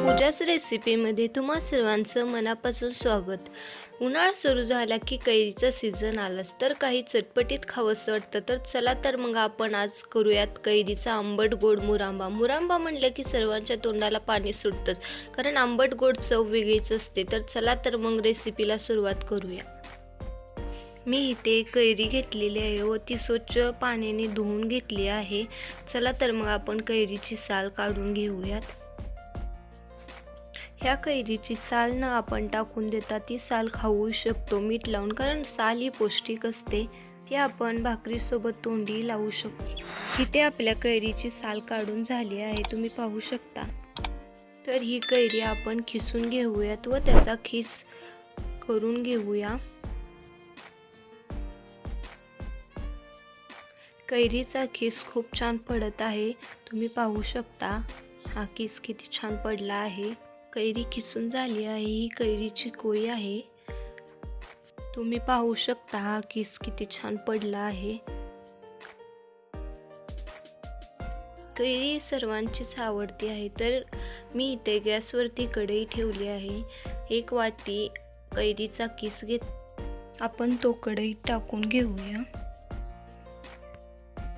पूजाच रेसिपीमध्ये तुम्हा सर्वांचं मनापासून स्वागत. उन्हाळा सुरू झाला की कैरीचा सीझन आलाच. तर काही चटपटीत खावंसं वाटतं. तर चला तर मग आपण आज करूयात कैरीचा आंबट गोड मुरांबा. मुरांबा म्हणलं की सर्वांच्या तोंडाला पाणी सुटतंच. कारण आंबट गोड चव वेगळीच असते. तर चला तर मग रेसिपीला सुरुवात करूया. मी इथे कैरी घेतलेली आहे. व ती स्वच्छ पाण्याने धुवून घेतली आहे. चला तर मग आपण कैरीची साल काढून घेऊयात. ह्या कैरीची साल न आपण टाकून देता ती साल खाऊ शकतो. मीठ लावून कारण साल ही पौष्टिक असते. ती आपण भाकरीसोबत तोंडी लावू शकतो. इथे आपल्या कैरीची साल काढून झाली आहे. तुम्ही पाहू शकता. तर ही कैरी आपण खिसून घेऊयात व त्याचा खिस करून घेऊया. कैरीचा खिस खूप छान पडत आहे. तुम्ही पाहू शकता. हा किस किती छान पडला आहे. कैरी किसून झाली आहे ही कैरीची कोळी आहे. तुम्ही पाहू शकता हा किस किती छान पडला आहे. कैरी सर्वांचीच आवडती आहे तर मी इथे गॅसवरती कढई ठेवली आहे. एक वाटी कैरीचा किस घेत आपण तो कढईत टाकून घेऊया.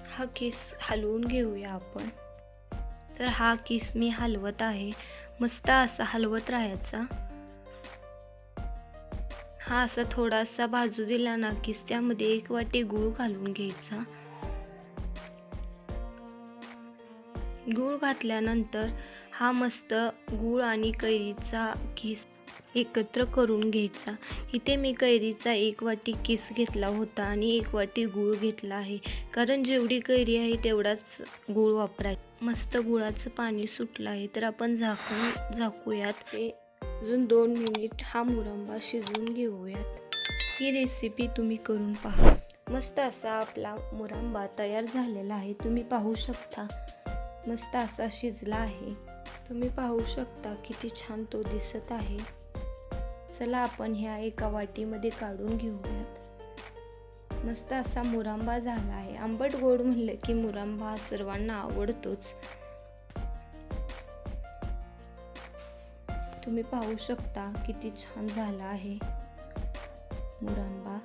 हा किस हलवून घेऊया आपण. तर हा किस मी हलवत आहे. मस्त असा हलवत राहायचा. हा असा थोडासा बाजू दिला ना किस त्यामध्ये एक वाटी गूळ घालून घ्यायचा. गूळ घातल्यानंतर हा मस्त गूळ आणि कैरीचा घिस एकत्र करून घ्यायचा. इथे मी कैरीचा एक वाटी किस घेतला होता आणि एक वाटी गूळ घेतला आहे. कारण जेवढी कैरी आहे तेवढाच गूळ वापराय मस्त गुळाचं पाणी सुटलं आहे. तर आपण झाकून झाकूयात. ते अजून दोन मिनिट हा मुरंबा शिजवून घेऊयात. ही रेसिपी तुम्ही करून पहा. मस्त असा आपला मुरंबा तयार झालेला आहे. तुम्ही पाहू शकता. मस्त असा शिजला आहे. तुम्ही पाहू शकता किती छान तो दिसत आहे. चला आपण ह्या एका वाटीमध्ये काढून घेऊयात. मस्त असा मुरांबा झाला आहे. आंबट गोड म्हणलं की मुरांबा सर्वांना आवडतोच. तुम्ही पाहू शकता किती छान झाला आहे मुरांबा.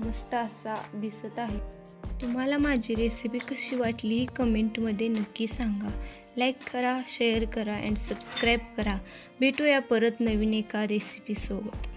मस्त असा दिसत आहे. तुम्हाला माझी रेसिपी कशी वाटली? ही कमेंटमध्ये नक्की सांगा. लाईक करा शेअर करा अँड सबस्क्राईब करा. भेटूया परत नवीन एका रेसिपीसोबत